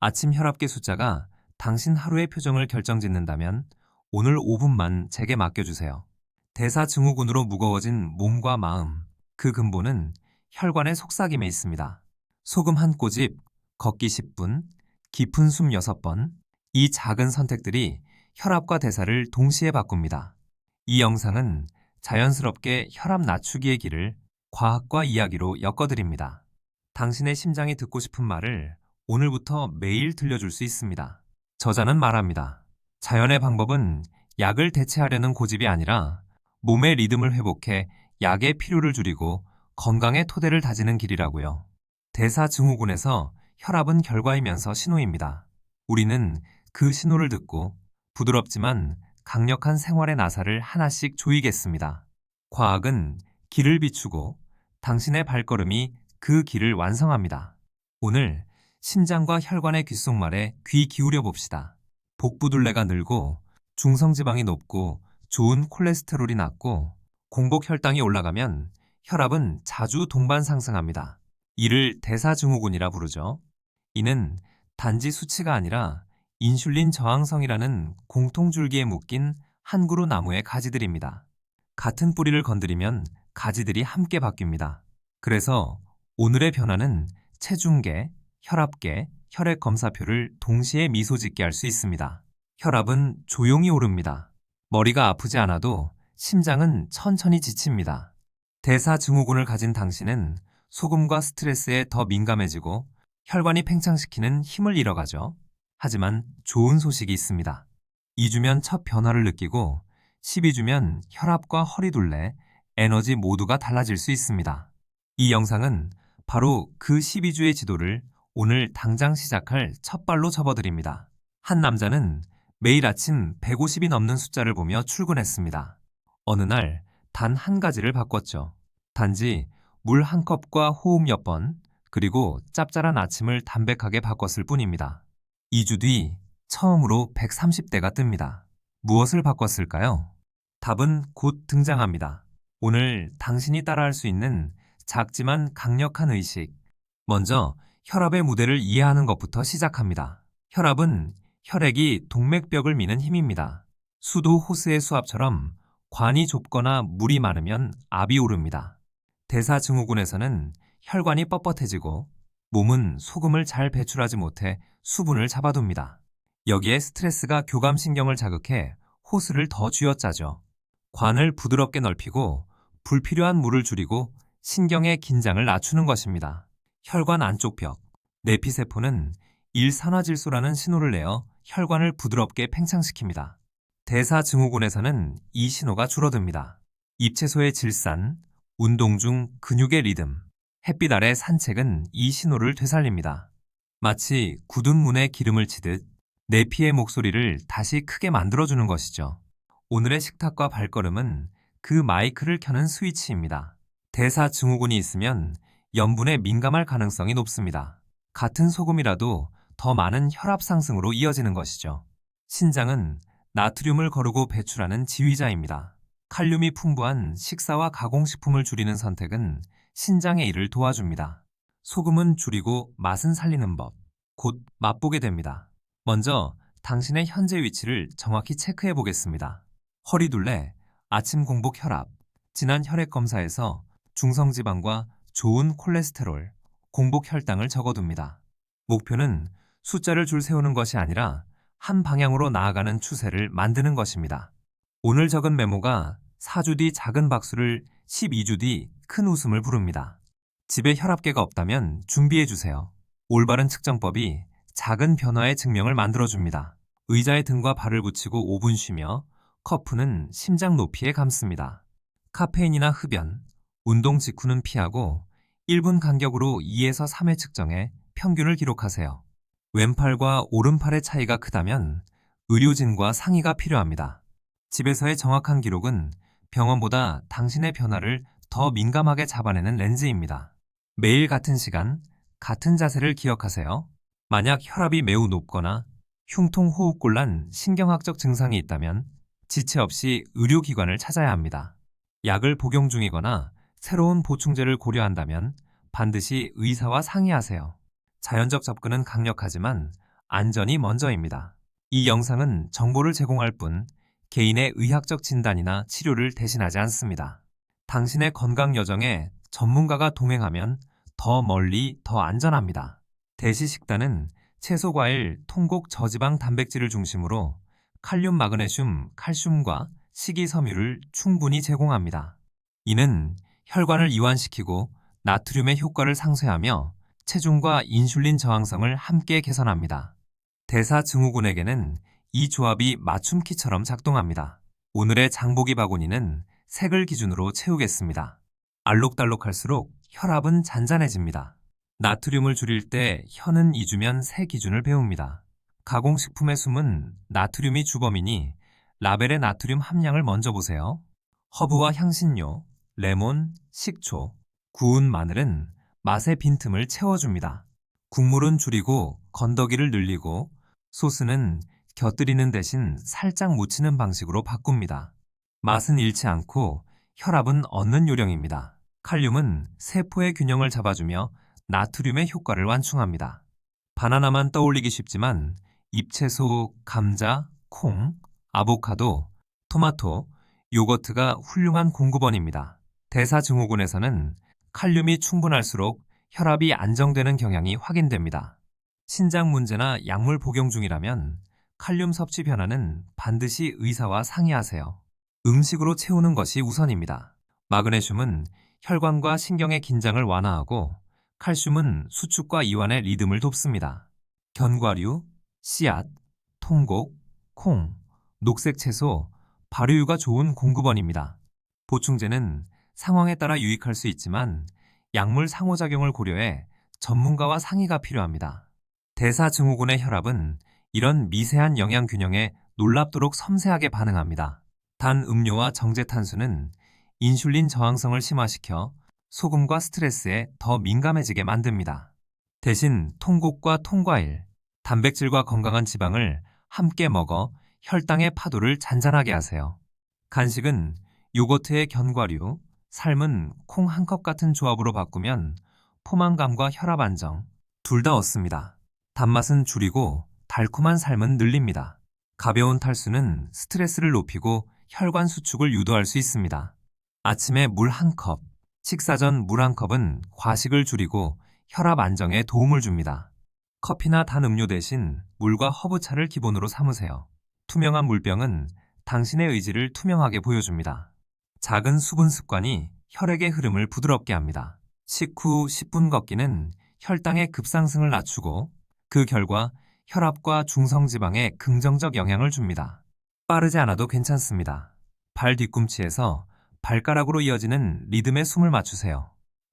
아침 혈압계 숫자가 당신 하루의 표정을 결정짓는다면 오늘 5분만 제게 맡겨주세요. 대사증후군으로 무거워진 몸과 마음, 그 근본은 혈관의 속삭임에 있습니다. 소금 한 꼬집, 걷기 10분, 깊은 숨 6번, 이 작은 선택들이 혈압과 대사를 동시에 바꿉니다. 이 영상은 자연스럽게 혈압 낮추기의 길을 과학과 이야기로 엮어드립니다. 당신의 심장이 듣고 싶은 말을 오늘부터 매일 들려줄 수 있습니다. 저자는 말합니다. 자연의 방법은 약을 대체하려는 고집이 아니라 몸의 리듬을 회복해 약의 필요를 줄이고 건강의 토대를 다지는 길이라고요. 대사증후군에서 혈압은 결과이면서 신호입니다. 우리는 그 신호를 듣고 부드럽지만 강력한 생활의 나사를 하나씩 조이겠습니다. 과학은 길을 비추고 당신의 발걸음이 그 길을 완성합니다. 오늘 심장과 혈관의 귓속말에 귀 기울여 봅시다. 복부둘레가 늘고 중성지방이 높고 좋은 콜레스테롤이 낮고 공복 혈당이 올라가면 혈압은 자주 동반 상승합니다. 이를 대사증후군이라 부르죠. 이는 단지 수치가 아니라 인슐린 저항성이라는 공통줄기에 묶인 한 그루 나무의 가지들입니다. 같은 뿌리를 건드리면 가지들이 함께 바뀝니다. 그래서 오늘의 변화는 체중계, 혈압계, 혈액 검사표를 동시에 미소 짓게 할 수 있습니다. 혈압은 조용히 오릅니다. 머리가 아프지 않아도 심장은 천천히 지칩니다. 대사증후군을 가진 당신은 소금과 스트레스에 더 민감해지고 혈관이 팽창시키는 힘을 잃어가죠. 하지만 좋은 소식이 있습니다. 2주면 첫 변화를 느끼고 12주면 혈압과 허리둘레, 에너지 모두가 달라질 수 있습니다. 이 영상은 바로 그 12주의 지도를 오늘 당장 시작할 첫 발로 접어드립니다. 한 남자는 매일 아침 150이 넘는 숫자를 보며 출근했습니다. 어느 날 단 한 가지를 바꿨죠. 단지 물 한 컵과 호흡 몇 번, 그리고 짭짤한 아침을 담백하게 바꿨을 뿐입니다. 2주 뒤 처음으로 130대가 뜹니다. 무엇을 바꿨을까요? 답은 곧 등장합니다. 오늘 당신이 따라할 수 있는 작지만 강력한 의식. 먼저 혈압의 무대를 이해하는 것부터 시작합니다. 혈압은 혈액이 동맥벽을 미는 힘입니다. 수도 호스의 수압처럼 관이 좁거나 물이 많으면 압이 오릅니다. 대사증후군에서는 혈관이 뻣뻣해지고 몸은 소금을 잘 배출하지 못해 수분을 잡아둡니다. 여기에 스트레스가 교감신경을 자극해 호스를 더 쥐어짜죠. 관을 부드럽게 넓히고 불필요한 물을 줄이고 신경의 긴장을 낮추는 것입니다. 혈관 안쪽 벽, 내피세포는 일산화질소라는 신호를 내어 혈관을 부드럽게 팽창시킵니다. 대사증후군에서는 이 신호가 줄어듭니다. 입체소의 질산, 운동 중 근육의 리듬, 햇빛 아래 산책은 이 신호를 되살립니다. 마치 굳은 문에 기름을 치듯 내피의 목소리를 다시 크게 만들어주는 것이죠. 오늘의 식탁과 발걸음은 그 마이크를 켜는 스위치입니다. 대사증후군이 있으면 염분에 민감할 가능성이 높습니다. 같은 소금이라도 더 많은 혈압 상승으로 이어지는 것이죠. 신장은 나트륨을 거르고 배출하는 지휘자입니다. 칼륨이 풍부한 식사와 가공식품을 줄이는 선택은 신장의 일을 도와줍니다. 소금은 줄이고 맛은 살리는 법, 곧 맛보게 됩니다. 먼저 당신의 현재 위치를 정확히 체크해 보겠습니다. 허리둘레, 아침 공복 혈압, 지난 혈액 검사에서 중성지방과 좋은 콜레스테롤, 공복 혈당을 적어둡니다. 목표는 숫자를 줄 세우는 것이 아니라 한 방향으로 나아가는 추세를 만드는 것입니다. 오늘 적은 메모가 4주 뒤 작은 박수를 12주 뒤 큰 웃음을 부릅니다. 집에 혈압계가 없다면 준비해 주세요. 올바른 측정법이 작은 변화의 증명을 만들어줍니다. 의자에 등과 발을 붙이고 5분 쉬며 커프는 심장 높이에 감습니다. 카페인이나 흡연, 운동 직후는 피하고 1분 간격으로 2에서 3회 측정해 평균을 기록하세요. 왼팔과 오른팔의 차이가 크다면 의료진과 상의가 필요합니다. 집에서의 정확한 기록은 병원보다 당신의 변화를 더 민감하게 잡아내는 렌즈입니다. 매일 같은 시간, 같은 자세를 기억하세요. 만약 혈압이 매우 높거나 흉통 호흡곤란 신경학적 증상이 있다면 지체 없이 의료기관을 찾아야 합니다. 약을 복용 중이거나 새로운 보충제를 고려한다면 반드시 의사와 상의하세요. 자연적 접근은 강력하지만 안전이 먼저입니다. 이 영상은 정보를 제공할 뿐 개인의 의학적 진단이나 치료를 대신하지 않습니다. 당신의 건강 여정에 전문가가 동행하면 더 멀리 더 안전합니다. 대시 식단은 채소, 과일, 통곡, 저지방 단백질을 중심으로 칼륨, 마그네슘, 칼슘과 식이섬유를 충분히 제공합니다. 이는 혈관을 이완시키고 나트륨의 효과를 상쇄하며 체중과 인슐린 저항성을 함께 개선합니다. 대사증후군에게는 이 조합이 맞춤키처럼 작동합니다. 오늘의 장보기 바구니는 색을 기준으로 채우겠습니다. 알록달록할수록 혈압은 잔잔해집니다. 나트륨을 줄일 때 혀는 잊으면 새 기준을 배웁니다. 가공식품의 숨은 나트륨이 주범이니 라벨의 나트륨 함량을 먼저 보세요. 허브와 향신료, 레몬, 식초, 구운 마늘은 맛의 빈틈을 채워줍니다. 국물은 줄이고 건더기를 늘리고 소스는 곁들이는 대신 살짝 묻히는 방식으로 바꿉니다. 맛은 잃지 않고 혈압은 얻는 요령입니다. 칼륨은 세포의 균형을 잡아주며 나트륨의 효과를 완충합니다. 바나나만 떠올리기 쉽지만 잎채소, 감자, 콩, 아보카도, 토마토, 요거트가 훌륭한 공급원입니다. 대사증후군에서는 칼륨이 충분할수록 혈압이 안정되는 경향이 확인됩니다. 신장 문제나 약물 복용 중이라면 칼륨 섭취 변화는 반드시 의사와 상의하세요. 음식으로 채우는 것이 우선입니다. 마그네슘은 혈관과 신경의 긴장을 완화하고 칼슘은 수축과 이완의 리듬을 돕습니다. 견과류, 씨앗, 통곡, 콩, 녹색 채소, 발효유가 좋은 공급원입니다. 보충제는 상황에 따라 유익할 수 있지만 약물 상호작용을 고려해 전문가와 상의가 필요합니다. 대사증후군의 혈압은 이런 미세한 영양 균형에 놀랍도록 섬세하게 반응합니다. 단 음료와 정제 탄수는 인슐린 저항성을 심화시켜 소금과 스트레스에 더 민감해지게 만듭니다. 대신 통곡과 통과일, 단백질과 건강한 지방을 함께 먹어 혈당의 파도를 잔잔하게 하세요. 간식은 요거트의 견과류, 삶은 콩 한 컵 같은 조합으로 바꾸면 포만감과 혈압 안정 둘 다 얻습니다. 단맛은 줄이고 달콤한 삶은 늘립니다. 가벼운 탈수는 스트레스를 높이고 혈관 수축을 유도할 수 있습니다. 아침에 물 한 컵, 식사 전 물 한 컵은 과식을 줄이고 혈압 안정에 도움을 줍니다. 커피나 단 음료 대신 물과 허브차를 기본으로 삼으세요. 투명한 물병은 당신의 의지를 투명하게 보여줍니다. 작은 수분 습관이 혈액의 흐름을 부드럽게 합니다. 식후 10분 걷기는 혈당의 급상승을 낮추고 그 결과 혈압과 중성지방에 긍정적 영향을 줍니다. 빠르지 않아도 괜찮습니다. 발 뒤꿈치에서 발가락으로 이어지는 리듬에 숨을 맞추세요.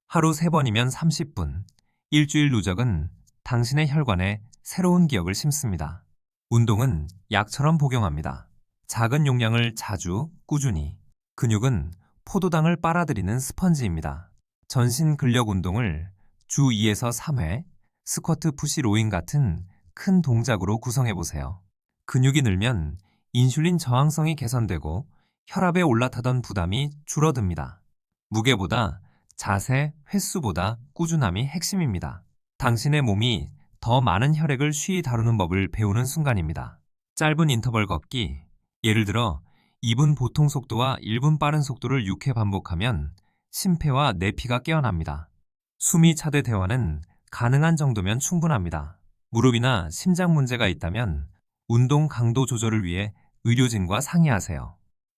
하루 3번이면 30분, 일주일 누적은 당신의 혈관에 새로운 기억을 심습니다. 운동은 약처럼 복용합니다. 작은 용량을 자주, 꾸준히. 근육은 포도당을 빨아들이는 스펀지입니다. 전신 근력 운동을 주 2에서 3회, 스쿼트 푸시 로잉 같은 큰 동작으로 구성해 보세요. 근육이 늘면 인슐린 저항성이 개선되고 혈압에 올라타던 부담이 줄어듭니다. 무게보다 자세, 횟수보다 꾸준함이 핵심입니다. 당신의 몸이 더 많은 혈액을 쉬이 다루는 법을 배우는 순간입니다. 짧은 인터벌 걷기, 예를 들어 2분 보통 속도와 1분 빠른 속도를 6회 반복하면 심폐와 내피가 깨어납니다. 숨이 차대 대화는 가능한 정도면 충분합니다. 무릎이나 심장 문제가 있다면 운동 강도 조절을 위해 의료진과 상의하세요.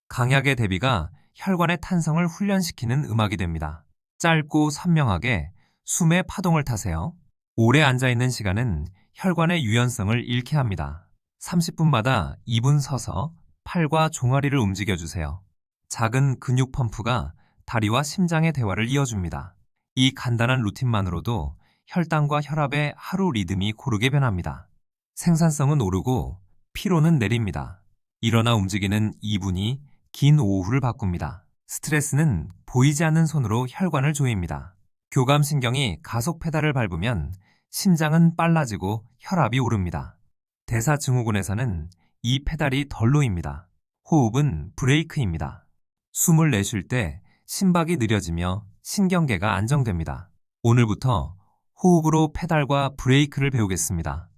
강약의 대비가 혈관의 탄성을 훈련시키는 음악이 됩니다. 짧고 선명하게 숨의 파동을 타세요. 오래 앉아있는 시간은 혈관의 유연성을 잃게 합니다. 30분마다 2분 서서 팔과 종아리를 움직여주세요. 작은 근육 펌프가 다리와 심장의 대화를 이어줍니다. 이 간단한 루틴만으로도 혈당과 혈압의 하루 리듬이 고르게 변합니다. 생산성은 오르고 피로는 내립니다. 일어나 움직이는 2분이 긴 오후를 바꿉니다. 스트레스는 보이지 않는 손으로 혈관을 조입니다. 교감신경이 가속 페달을 밟으면 심장은 빨라지고 혈압이 오릅니다. 대사증후군에서는 이 페달이 덜 놓입니다. 호흡은 브레이크입니다. 숨을 내쉴 때 심박이 느려지며 신경계가 안정됩니다. 오늘부터 호흡으로 페달과 브레이크를 배우겠습니다.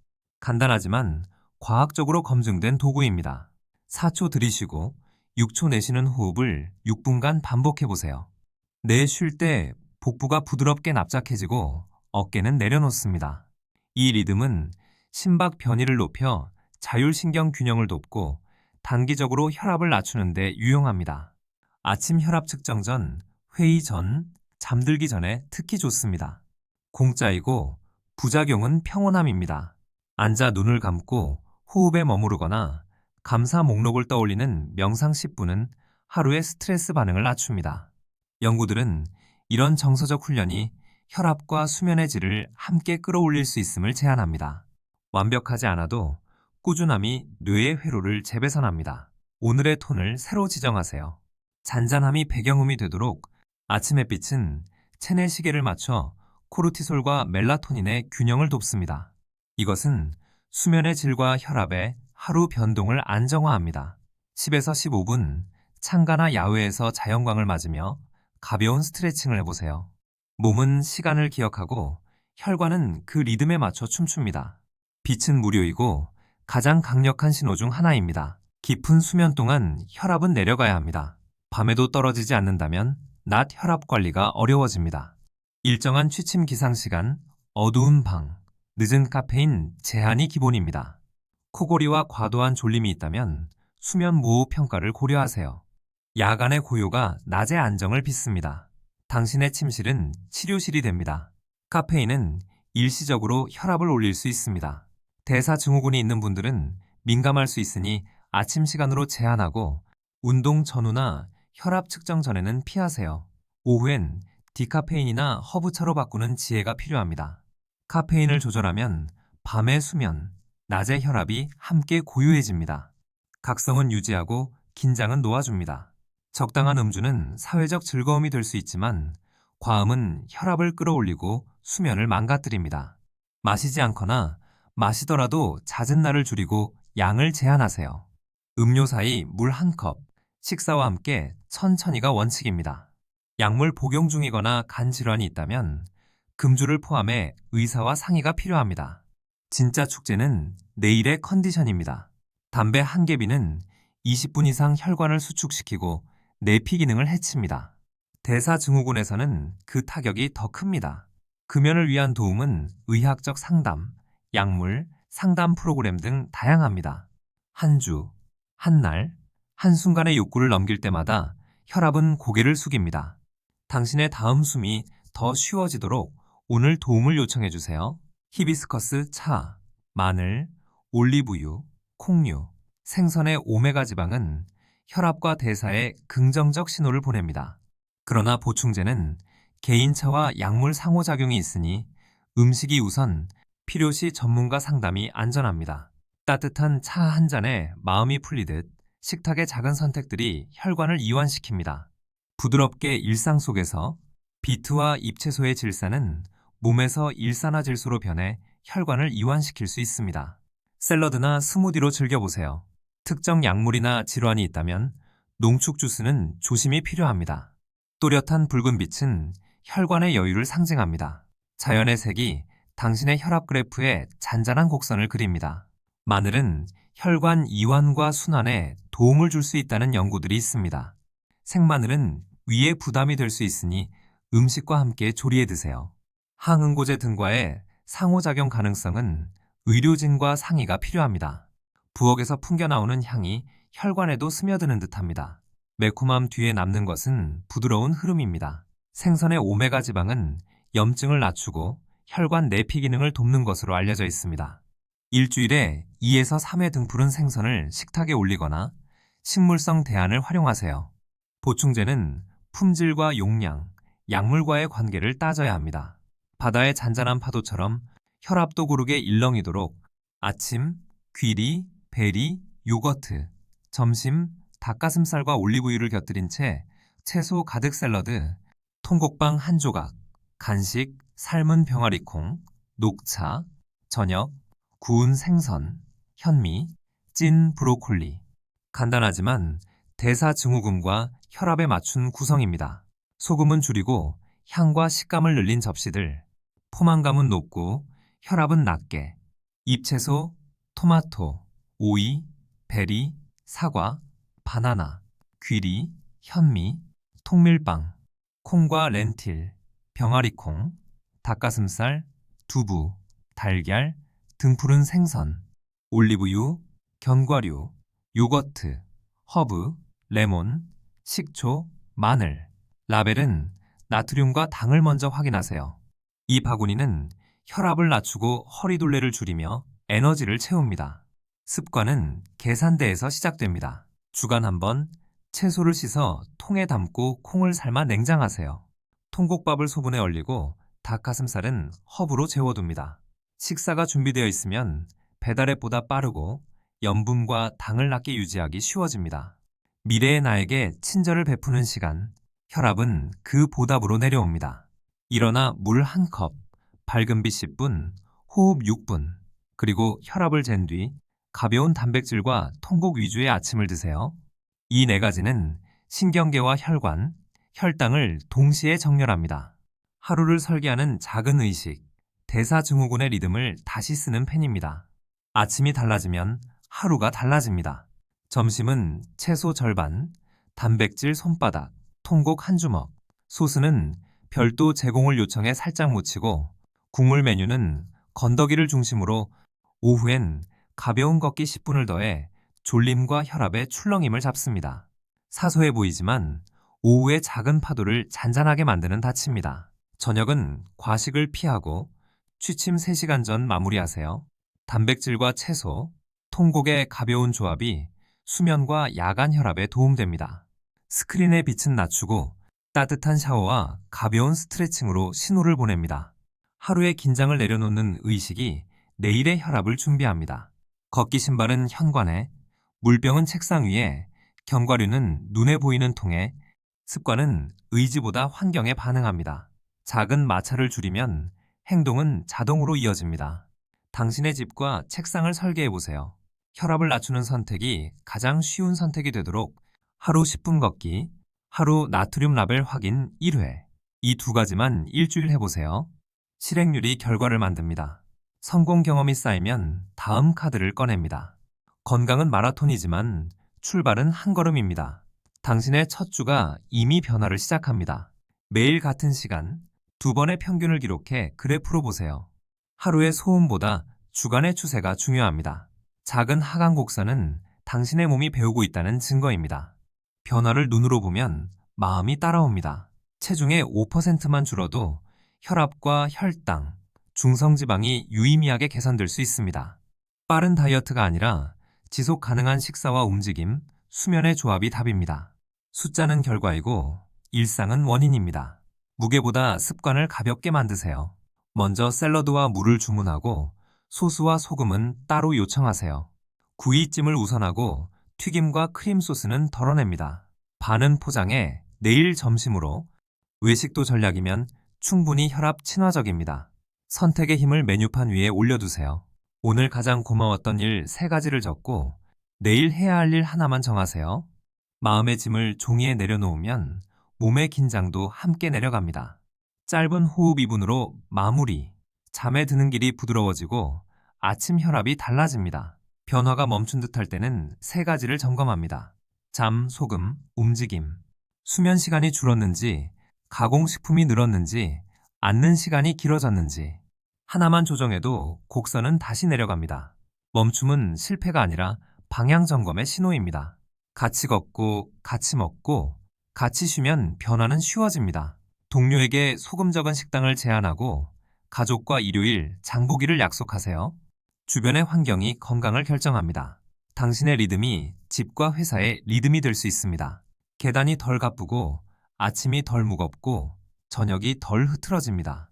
간단하지만 과학적으로 검증된 도구입니다. 4초 들이쉬고 6초 내쉬는 호흡을 6분간 반복해 보세요. 내쉴 때 복부가 부드럽게 납작해지고 어깨는 내려놓습니다. 이 리듬은 심박 변이를 높여 자율신경 균형을 돕고 단기적으로 혈압을 낮추는 데 유용합니다. 아침 혈압 측정 전, 회의 전, 잠들기 전에 특히 좋습니다. 공짜이고 부작용은 평온함입니다. 앉아 눈을 감고 호흡에 머무르거나 감사 목록을 떠올리는 명상 10분은 하루의 스트레스 반응을 낮춥니다. 연구들은 이런 정서적 훈련이 혈압과 수면의 질을 함께 끌어올릴 수 있음을 제안합니다. 완벽하지 않아도 꾸준함이 뇌의 회로를 재배선합니다. 오늘의 톤을 새로 지정하세요. 잔잔함이 배경음이 되도록 아침 햇빛은 체내 시계를 맞춰 코르티솔과 멜라토닌의 균형을 돕습니다. 이것은 수면의 질과 혈압의 하루 변동을 안정화합니다. 10에서 15분 창가나 야외에서 자연광을 맞으며 가벼운 스트레칭을 해보세요. 몸은 시간을 기억하고 혈관은 그 리듬에 맞춰 춤춥니다. 빛은 무료이고 가장 강력한 신호 중 하나입니다. 깊은 수면 동안 혈압은 내려가야 합니다. 밤에도 떨어지지 않는다면 낮 혈압 관리가 어려워집니다. 일정한 취침 기상 시간, 어두운 방, 늦은 카페인 제한이 기본입니다. 코골이와 과도한 졸림이 있다면 수면 모호 평가를 고려하세요. 야간의 고요가 낮의 안정을 빚습니다. 당신의 침실은 치료실이 됩니다. 카페인은 일시적으로 혈압을 올릴 수 있습니다. 대사 증후군이 있는 분들은 민감할 수 있으니 아침 시간으로 제한하고 운동 전후나 혈압 측정 전에는 피하세요. 오후엔 디카페인이나 허브차로 바꾸는 지혜가 필요합니다. 카페인을 조절하면 밤의 수면, 낮의 혈압이 함께 고요해집니다. 각성은 유지하고 긴장은 놓아줍니다. 적당한 음주는 사회적 즐거움이 될 수 있지만 과음은 혈압을 끌어올리고 수면을 망가뜨립니다. 마시지 않거나 마시더라도 잦은 날을 줄이고 양을 제한하세요. 음료 사이 물 한 컵, 식사와 함께 천천히가 원칙입니다. 약물 복용 중이거나 간 질환이 있다면 금주를 포함해 의사와 상의가 필요합니다. 진짜 축제는 내일의 컨디션입니다. 담배 한 개비는 20분 이상 혈관을 수축시키고 내피 기능을 해칩니다. 대사증후군에서는 그 타격이 더 큽니다. 금연을 위한 도움은 의학적 상담, 약물, 상담 프로그램 등 다양합니다. 한 주, 한 날, 한순간의 욕구를 넘길 때마다 혈압은 고개를 숙입니다. 당신의 다음 숨이 더 쉬워지도록 오늘 도움을 요청해 주세요. 히비스커스 차, 마늘, 올리브유, 콩류, 생선의 오메가 지방은 혈압과 대사에 긍정적 신호를 보냅니다. 그러나 보충제는 개인차와 약물 상호작용이 있으니 음식이 우선 필요시 전문가 상담이 안전합니다. 따뜻한 차 한 잔에 마음이 풀리듯 식탁의 작은 선택들이 혈관을 이완시킵니다. 부드럽게 일상 속에서 비트와 잎채소의 질산은 몸에서 일산화 질소로 변해 혈관을 이완시킬 수 있습니다. 샐러드나 스무디로 즐겨보세요. 특정 약물이나 질환이 있다면 농축 주스는 조심이 필요합니다. 또렷한 붉은 빛은 혈관의 여유를 상징합니다. 자연의 색이 당신의 혈압 그래프에 잔잔한 곡선을 그립니다. 마늘은 혈관 이완과 순환에 도움을 줄 수 있다는 연구들이 있습니다. 생마늘은 위에 부담이 될 수 있으니 음식과 함께 조리해 드세요. 항응고제 등과의 상호작용 가능성은 의료진과 상의가 필요합니다. 부엌에서 풍겨나오는 향이 혈관에도 스며드는 듯합니다. 매콤함 뒤에 남는 것은 부드러운 흐름입니다. 생선의 오메가 지방은 염증을 낮추고 혈관 내피 기능을 돕는 것으로 알려져 있습니다. 일주일에 2에서 3회 등푸른 생선을 식탁에 올리거나 식물성 대안을 활용하세요. 보충제는 품질과 용량, 약물과의 관계를 따져야 합니다. 바다의 잔잔한 파도처럼 혈압도 고르게 일렁이도록 아침, 귀리, 베리, 요거트, 점심, 닭가슴살과 올리브유를 곁들인 채 채소 가득 샐러드, 통곡빵 한 조각, 간식, 삶은 병아리콩, 녹차, 저녁, 구운 생선, 현미, 찐 브로콜리. 간단하지만 대사 증후군과 혈압에 맞춘 구성입니다. 소금은 줄이고 향과 식감을 늘린 접시들, 포만감은 높고 혈압은 낮게, 잎채소, 토마토, 오이, 베리, 사과, 바나나, 귀리, 현미, 통밀빵, 콩과 렌틸, 병아리콩, 닭가슴살, 두부, 달걀, 등푸른 생선, 올리브유, 견과류, 요거트, 허브, 레몬, 식초, 마늘. 라벨은 나트륨과 당을 먼저 확인하세요. 이 바구니는 혈압을 낮추고 허리둘레를 줄이며 에너지를 채웁니다. 습관은 계산대에서 시작됩니다. 주간 한번 채소를 씻어 통에 담고 콩을 삶아 냉장하세요. 통곡밥을 소분에 얼리고 닭가슴살은 허브로 재워둡니다. 식사가 준비되어 있으면 배달앱보다 빠르고 염분과 당을 낮게 유지하기 쉬워집니다. 미래의 나에게 친절을 베푸는 시간, 혈압은 그 보답으로 내려옵니다. 일어나 물 한 컵, 밝은 빛 10분, 호흡 6분, 그리고 혈압을 잰 뒤 가벼운 단백질과 통곡 위주의 아침을 드세요. 이 네 가지는 신경계와 혈관, 혈당을 동시에 정렬합니다. 하루를 설계하는 작은 의식, 대사증후군의 리듬을 다시 쓰는 펜입니다. 아침이 달라지면 하루가 달라집니다. 점심은 채소 절반, 단백질 손바닥, 통곡 한 주먹, 소스는 별도 제공을 요청해 살짝 묻히고 국물 메뉴는 건더기를 중심으로 오후엔 가벼운 걷기 10분을 더해 졸림과 혈압의 출렁임을 잡습니다. 사소해 보이지만 오후의 작은 파도를 잔잔하게 만드는 다치입니다. 저녁은 과식을 피하고 취침 3시간 전 마무리하세요. 단백질과 채소, 통곡의 가벼운 조합이 수면과 야간 혈압에 도움됩니다. 스크린의 빛은 낮추고 따뜻한 샤워와 가벼운 스트레칭으로 신호를 보냅니다. 하루의 긴장을 내려놓는 의식이 내일의 혈압을 준비합니다. 걷기 신발은 현관에, 물병은 책상 위에, 견과류는 눈에 보이는 통에, 습관은 의지보다 환경에 반응합니다. 작은 마찰을 줄이면 행동은 자동으로 이어집니다. 당신의 집과 책상을 설계해 보세요. 혈압을 낮추는 선택이 가장 쉬운 선택이 되도록 하루 10분 걷기, 하루 나트륨 라벨 확인 1회. 이 두 가지만 일주일 해보세요. 실행률이 결과를 만듭니다. 성공 경험이 쌓이면 다음 카드를 꺼냅니다. 건강은 마라톤이지만 출발은 한 걸음입니다. 당신의 첫 주가 이미 변화를 시작합니다. 매일 같은 시간, 두 번의 평균을 기록해 그래프로 보세요. 하루의 소음보다 주간의 추세가 중요합니다. 작은 하강 곡선은 당신의 몸이 배우고 있다는 증거입니다. 변화를 눈으로 보면 마음이 따라옵니다. 체중의 5%만 줄어도 혈압과 혈당, 중성지방이 유의미하게 개선될 수 있습니다. 빠른 다이어트가 아니라 지속 가능한 식사와 움직임, 수면의 조합이 답입니다. 숫자는 결과이고 일상은 원인입니다. 무게보다 습관을 가볍게 만드세요. 먼저 샐러드와 물을 주문하고 소스와 소금은 따로 요청하세요. 구이찜을 우선하고 튀김과 크림 소스는 덜어냅니다. 반은 포장해 내일 점심으로 외식도 전략이면 충분히 혈압 친화적입니다. 선택의 힘을 메뉴판 위에 올려두세요. 오늘 가장 고마웠던 일세 가지를 적고 내일 해야 할 일 하나만 정하세요. 마음의 짐을 종이에 내려놓으면 몸의 긴장도 함께 내려갑니다. 짧은 호흡 2분으로 마무리. 잠에 드는 길이 부드러워지고 아침 혈압이 달라집니다. 변화가 멈춘 듯할 때는 세 가지를 점검합니다. 잠, 소금, 움직임. 수면 시간이 줄었는지, 가공식품이 늘었는지, 앉는 시간이 길어졌는지. 하나만 조정해도 곡선은 다시 내려갑니다. 멈춤은 실패가 아니라 방향 점검의 신호입니다. 같이 걷고, 같이 먹고, 같이 쉬면 변화는 쉬워집니다. 동료에게 소금 적은 식당을 제안하고, 가족과 일요일 장보기를 약속하세요. 주변의 환경이 건강을 결정합니다. 당신의 리듬이 집과 회사의 리듬이 될 수 있습니다. 계단이 덜 가쁘고 아침이 덜 무겁고 저녁이 덜 흐트러집니다.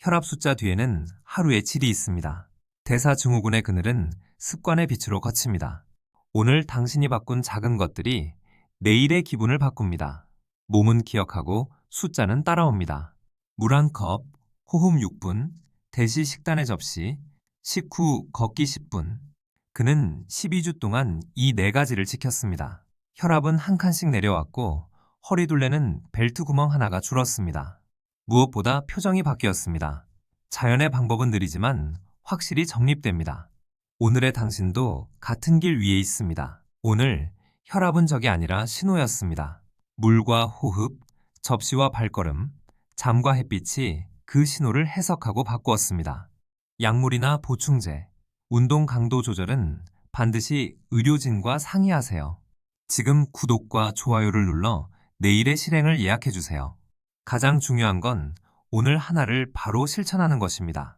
혈압 숫자 뒤에는 하루의 질이 있습니다. 대사증후군의 그늘은 습관의 빛으로 거칩니다. 오늘 당신이 바꾼 작은 것들이 내일의 기분을 바꿉니다. 몸은 기억하고 숫자는 따라옵니다. 물 한 컵, 호흡 6분, 대시 식단의 접시, 식후 걷기 10분. 그는 12주 동안 이 네 가지를 지켰습니다. 혈압은 한 칸씩 내려왔고 허리둘레는 벨트 구멍 하나가 줄었습니다. 무엇보다 표정이 바뀌었습니다. 자연의 방법은 느리지만 확실히 정립됩니다. 오늘의 당신도 같은 길 위에 있습니다. 오늘 혈압은 적이 아니라 신호였습니다. 물과 호흡, 접시와 발걸음, 잠과 햇빛이 그 신호를 해석하고 바꾸었습니다. 약물이나 보충제, 운동 강도 조절은 반드시 의료진과 상의하세요. 지금 구독과 좋아요를 눌러 내일의 실행을 예약해 주세요. 가장 중요한 건 오늘 하나를 바로 실천하는 것입니다.